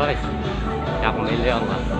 ฮ้ยจับไม่เรื่องว่ะ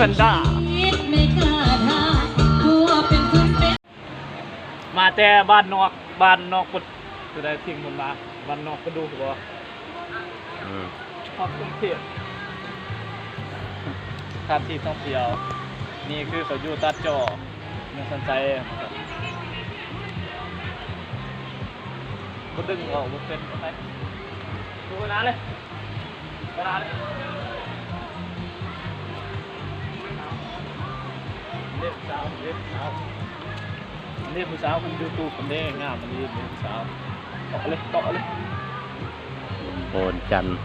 แต่มีแพนด้าคิดไม่กล้าทากลัวเป็นคุณเป็นมาแต่บ้านนอกบ้านนอกกดจะได้ทิ้งมันมาบ้านนอกก็ดูบ่อืมชอบกรุงเทพสถานที่ท่องเที่ยว นี่คือเขาอยู่ตัดจอเมืองสันใจครับก็ดึงออกมาเป็นอะไรดูเวลาเลยเวลาเลย เล็บสาวเล็บสาวเล็บสาวมันยูทูบมันได้งามมันเล็บสาวเกาะเลยเกาะเลยโอนจันทร์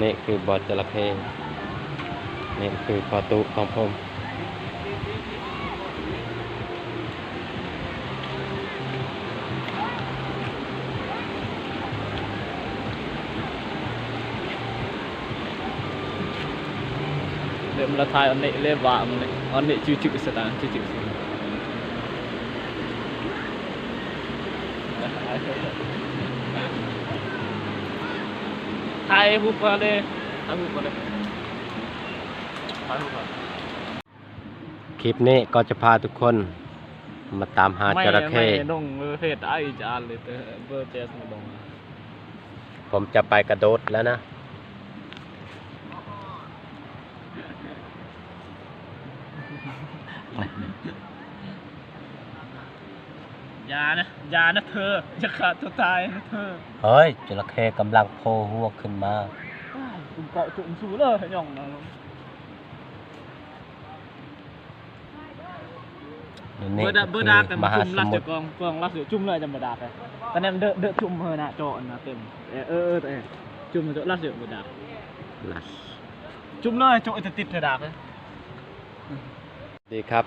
นี่คือบอดจระเข้นี่คือพอตุของผมเริ่มละทายอันนี้เรียกว่ามันนี่อันนี้จืดจืดสตางค์จืดจืด ถ่ายรูปมาเลยถ่ายรูปมาเลยถ่ายรูปมาคลิปนี้ก็จะพาทุกคนมาตามหาจระเข้ ไม่ลงเบอร์เพจไอจานเลยแต่เบอร์เจสไม่ลงผมจะไปกระโดดแล้วนะ ยานะยานะเธอจะขาดตัวตายนะเธอเฮ้ยจระเข้กำลังโผล่หัวขึ้นมาคุณเกาะจุ่มสูเลยหย่องนะนี่เบอร์ดาเบอร์ดาแต่มมาหาจุ่มสรัดมุจะทรกองกองรัดเสือจุ่มเลยจะมาดาไปตอนนั้นเดอะเดอะจุ่มเฮอนะโจนะเต็มเออเออเออจุ่มมันจะรัดเสือมาดาลัสจุ่มเลยโจจะติดเธอดาไปดีครับ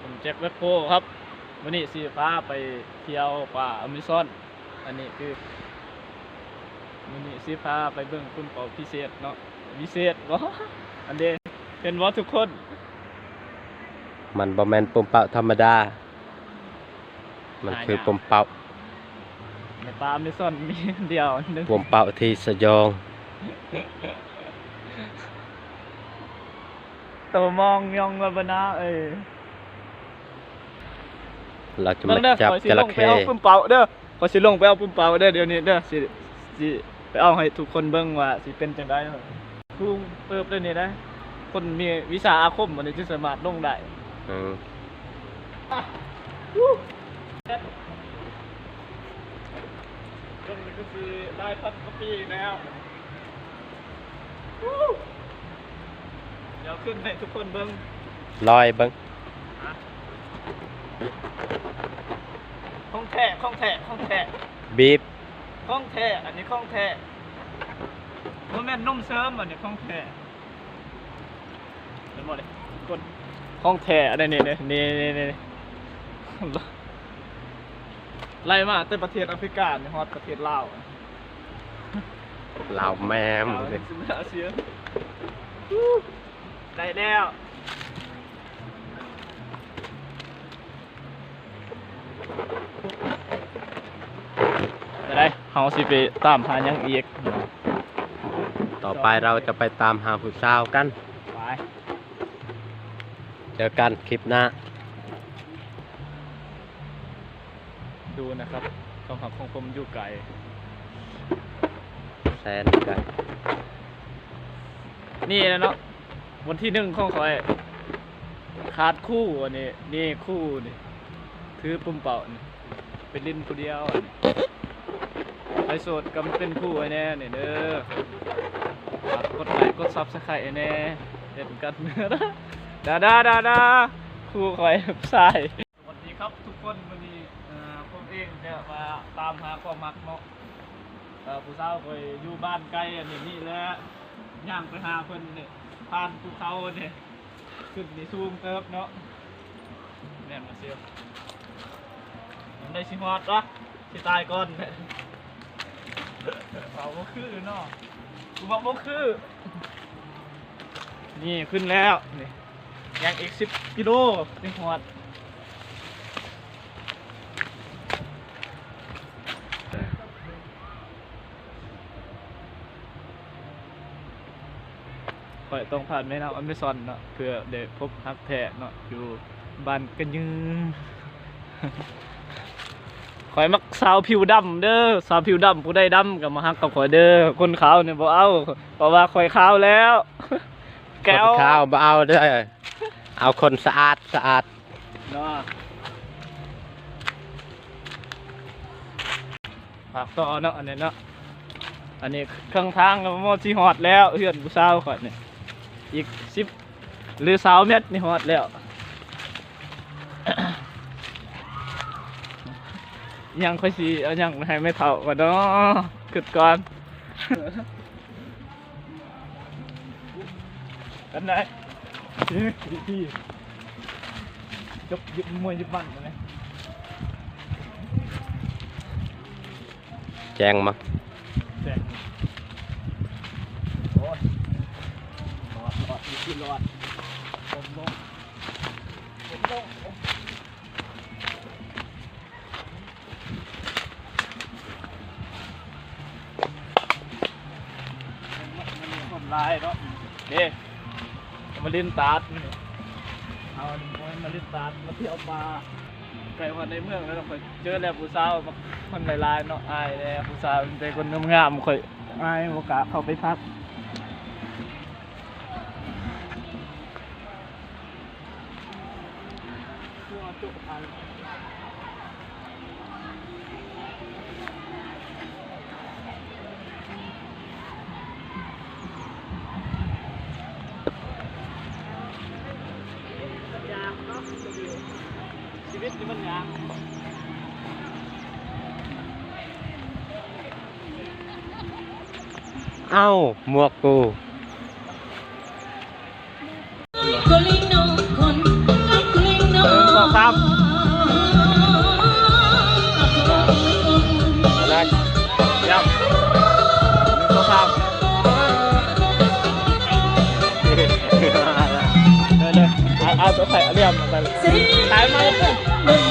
ผมแจ็คแบ็คโฮครับ วันนี้สีฟ้าไปเที่ยวป่าอเมซอน อันนี้คือวันนี้สีฟ้าไปเบิ่งคุณเป่าพิเศษเนาะพิเศษวะอันเดเป็นวะทุกคน มันบอแมนปุ่มเป่าธรรมดา มันคือปุ่มเป่าในป่าอเมซอนมีอันเดียวอันหนึงปุ่มเป่าที่สยองตัวมองยองระบนาเอ้ย เราจะเบิ่มางเด้อจับขอสิจลระงไปเข้เอาปุ่มเป่าเด้อขอสิลงไปเอาปุ่มเป่าเด้อเดี๋ยวนี้เด้อสิสิไปเอาให้ทุกคนเบิ่งว่าสิเป็นจังไดเนาะทุ่งเปิบเลยนี่ได้คนมีวิชาอาคมมันจะสามารถลงได้อืมตรงนี้ก็คือได้พัดกะปีแล้วเดี๋ยวขึ้นให้ทุกคนเบิ่งลอยเบิ้ง ข้องแท้ข้องแท้ข้องแท้บีบข้องแท้อันนี้ข้องแท้บ่แม่นนมเสริมอันนี้ข้องแท้เห็นบ่เลยกดข้องแท้อันนี้นี่นี่นี่นี่ไล่มาแต่ประเทศแอฟริกาเนี่ยฮอดประเทศลาวลาวแมมลาวเลยสิมาเสียได้แล้ว จะได้เฮาสิไปตามหาหยังอีกต่อไปเราจะไปตามหาผู้สาวกัน ไปเจอกันคลิปหน้า ดูนะครับความหักของผมอยู่ไกลแซนกันนี่นะเนาะวันที่หนึ่งของคอยขาดคู่อันนี้นี่คู่นี่ถือปุ่มเป่านี่เป็นลิ้นผู้เดียวอันนี้ ไปโสดก็มันเป็นคู่ไอ้แน่นี่ยเด้อฝากกดไลค์กดซับสไครต์ไอ้แน่เด็ดกันเนื้อดาดาดาดาคู่คอยใส่สวัสดีครับทุกคนวันนี้เอ่อผมเองจะมาตามหาความมักเนาะผู้สาวคอยอยู่บ้านไกล้อันนี้นี่แหละย่างไปหาเพิ่นเนี่ยผ่านภูเขาเนี่ยขึ้นนี่สูงเติบเนาะแน่นมาเสียวมันได้ชิฮอดวะสิตายก่อน เนี่ยเอาบ่คือเนาะกูบอกบ่คือ นี่ขึ้นแล้วนี่ยังอีกสิบกิโลสิฮอดข่อยต้องผ่านแม่น้ำอเมซอนเนาะเพื่อได้พบฮักแท้เนาะอยู่บ้านกันยืน ข่อยมักสาวผิวดำเด้อสาวผิวดำผู้ใดดำกับมาฮักกับข่อยเด้อคนขาวเนี่ยบ่เอาเพราะว่าข่อยขาวแล้ว แก้วคนข้าวมาเอาเด้อเอาคนสะอาดสะอาดเนาะฝากต่อเนาะอันนี้เนาะอันนี้เครื่องทางก็มอสิฮอดแล้วเฮือนผู้สาวข่อยนี่อีกสิบหรือสาวเม็ดนี่ฮอดแล้ว ยังค่อยสิเอายังให้ไม่เท่าก่อนเนาะกึดก่อนกันได้ดีดีจบยึดมวยยึดบ้านกันเลยแจ้งมาแจกโอ้ยรอดรอดรอดผมลงผมลงมันมีคนร้ายเนาะเด้ มาเล่นตาดเอาหนึ่งคนมาเล่นตาดมาเที่ยวปลาไกลวันในเมืองแล้วเราเคยเจอแล้วผู้สาวมาคนหลายๆเนาะอายแล้วผู้สาวเป็นคนงามๆค่อยอายโอกาสเข้าไปพักตัวจุกอันยากเนาะชีวิตนี่มันยาก เอ้าหมวกกูคนลิงน้องคนรักลิงน้องหนึ่งสองสามอะไรยับหนึ่งสองสามเลยเลยเอาเอาตัวไข่เรียมมาเลยเสียงตายมาเลย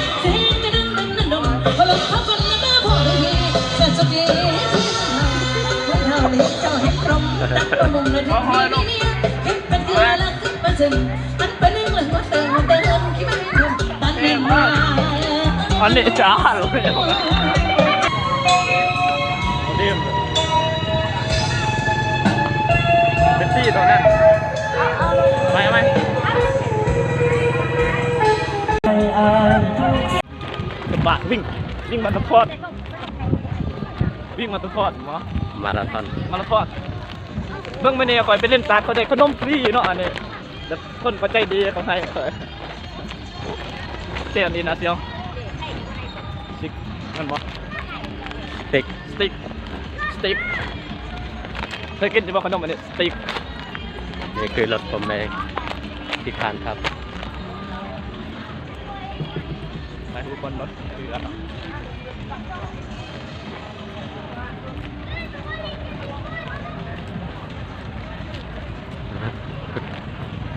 อันนี้จ้าเลยเรีมเป็นซี่ตรงนั้นไปไหมกระบะวิ่งวิ่งมาตะพอดวิ่งมาตะพอดหมอมาราธอนมาราธอน เบิ่งมาเนี่ยคอยไปเล่นตาเขาได้ขนมฟรีเนาะอันนี้แล้วคนก็ใจดีเขาให้เสียนี่นะเสียงสติ๊กมันบ่สติ๊กสติ๊กสติ๊กเคยกินจะบอกขนมอันนี้สติ๊กนี่คือรถผมเองที่คานครับไปทุกคนรถคือแล้ว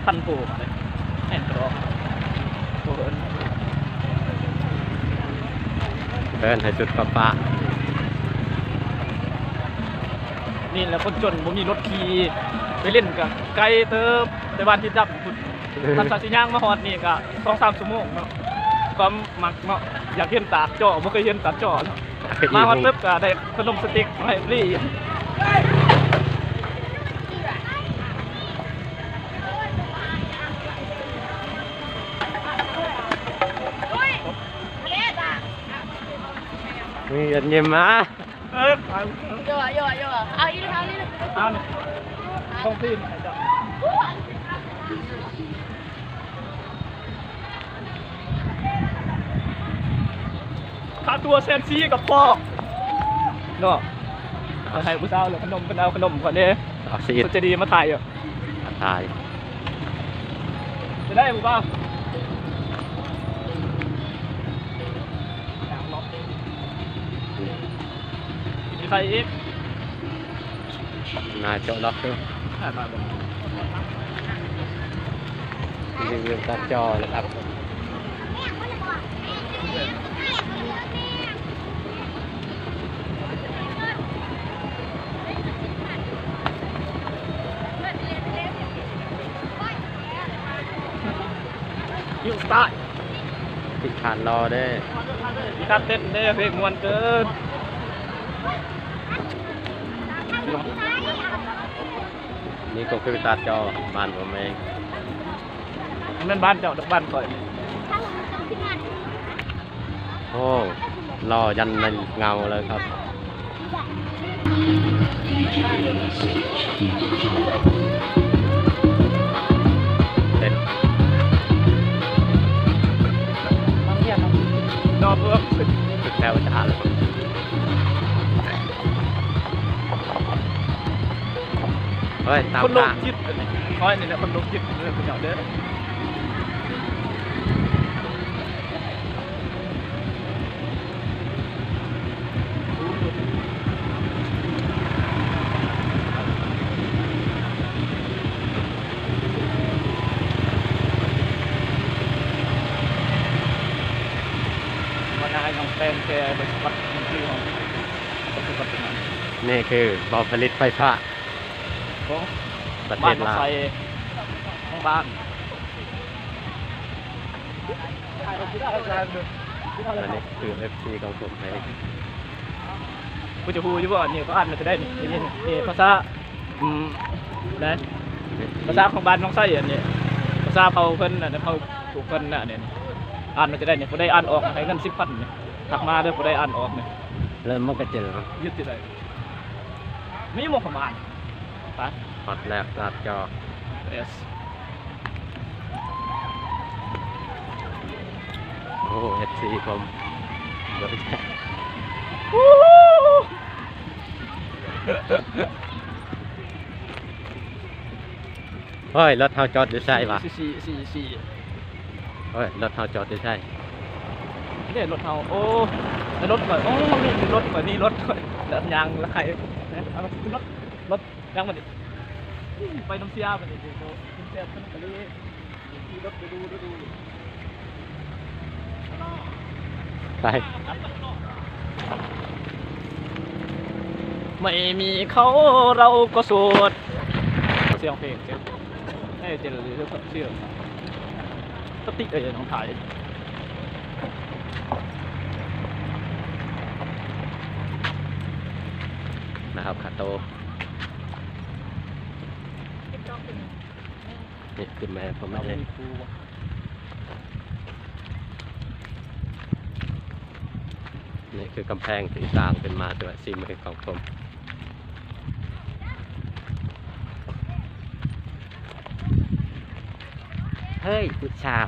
1,000 po. And draw. Poon. เดินให้จุดปะปะนี่แหละคนจนผมมีรถขี่ไปเล่นกับไกลเติบแต่บ้านที่ดับพุ่นทำสัญญ่างมาหอดนี่ก็สองสามชั่วโมงเนาะก็มักเนาะอยากเห็นตาจ่อไม่เคยเห็นตาจ่อมาหอดเติบก็ได้ขนมสเต็กมาให้ฟรี มีเงินเยี่ยมมาเอ้ยไปเยอะเยอะเยอะเอาอีกครั้งนี้เอานี่ต้องตีนให้จ้ะค่าตัวเซนซีกับพ่อเนาะเอาให้ผู้สาวเลยขนมเป็นเอาขนมก่อนเด้เอาซีดจะดีมาถ่ายอยู่ถ่ายจะได้ผู้บ่าว รอีกนาเจาะล็อกด้วยอ่ามาบ่รีวิวตัดจอนะครับยูสตาร์ที่คานรอได้มีการเต้นเด้เพลงมวนเกิน นี่ก็คือตัดจอบ้านผมเองนั่นบ้านเจ้าดอกบ้านก่อยโอ้รอยันในเงาเลยครับเต้นนอนเพื่อสุ เฮ้ยตามคนโลตากจิตคอยนี่แหละคนโลกจิตเรื่องเจ้าเด้อวันนายน้องแฟนแกไปวัดที่ของปฏิบัติงานนี่คือบ่อผลิตไฟฟ้า ของประเทบ้านศของลาวไฟของบ้านอันนี้คือ FC ของผมเองกูจะพูดอยู่ว่านี่ก็อ่านมาจะได้นี่นี่นี่ภาษาอืมได้ภาษาของบ้านน้องไส้อันนี้ภาษาเผาเพิ่นน่ะเผาถูกเพิ่นน่ะเนี่ยอ่านมาจะได้เนี่ยผู้ได้อ่านออกให้เงินสิบพันเนี่ยถักมาเด้อผู้ได้อ่านออกเนี่ยเริ่มมันก็เจอยึดติดเลยไม่ยมประมาณไปฮอตแล้วตัดจอเอสโอ้ FC ผมเดี๋ยวไปแชร์เฮ้ย รถเฮาจอดอยู่ใช่ปะสี่สี่สี่สี่เฮ้ย รถเฮาจอดอยู่ใช่เนี่ยรถเฮาโอ้แล้วรถก่อนโอ้มีรถก่อนนี่รถก่อนแล้วยางละใครนะเอาขึ้นรถรถ ยางมันดิไปน้ำเสียมันดิดูน้ำเสียขึ้นไปเลยขี่รถไปดูดูดูไปไม่มีเขาเราก็โสดเสียงเพลงเสียงเอ้เจริญเรื่องเสียงสติ๊กเอ้ยน้องถ่ายนะครับคาโต นี่คือแม่ผมเราเอไม่งมีครูว่ะนี่คือกำแพงที่สร้างเป็นมาตัวซีมือของผมเเฮ้ยผู้ชาว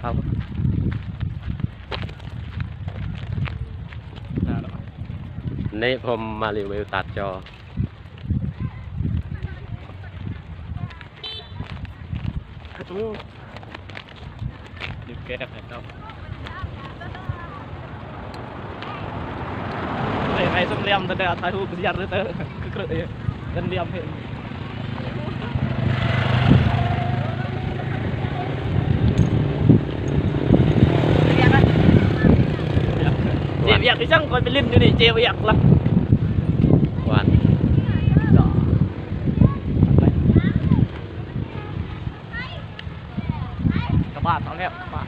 ได้แล้วนี่ผมมารีวิวตัดจอ ดิบแก๊สนะครับไอ้ไอ้ส้มเลียมแต่เดี๋ยวถ่ายรูปยัดเลยเตอร์คือเกลือเองดันเลียมเห็นเจียบอยากที่ช่างคอยไปเล่นอยู่นี่เจียบอยากละ วัน กระบาดตอนแรกกระบาด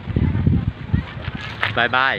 บายบาย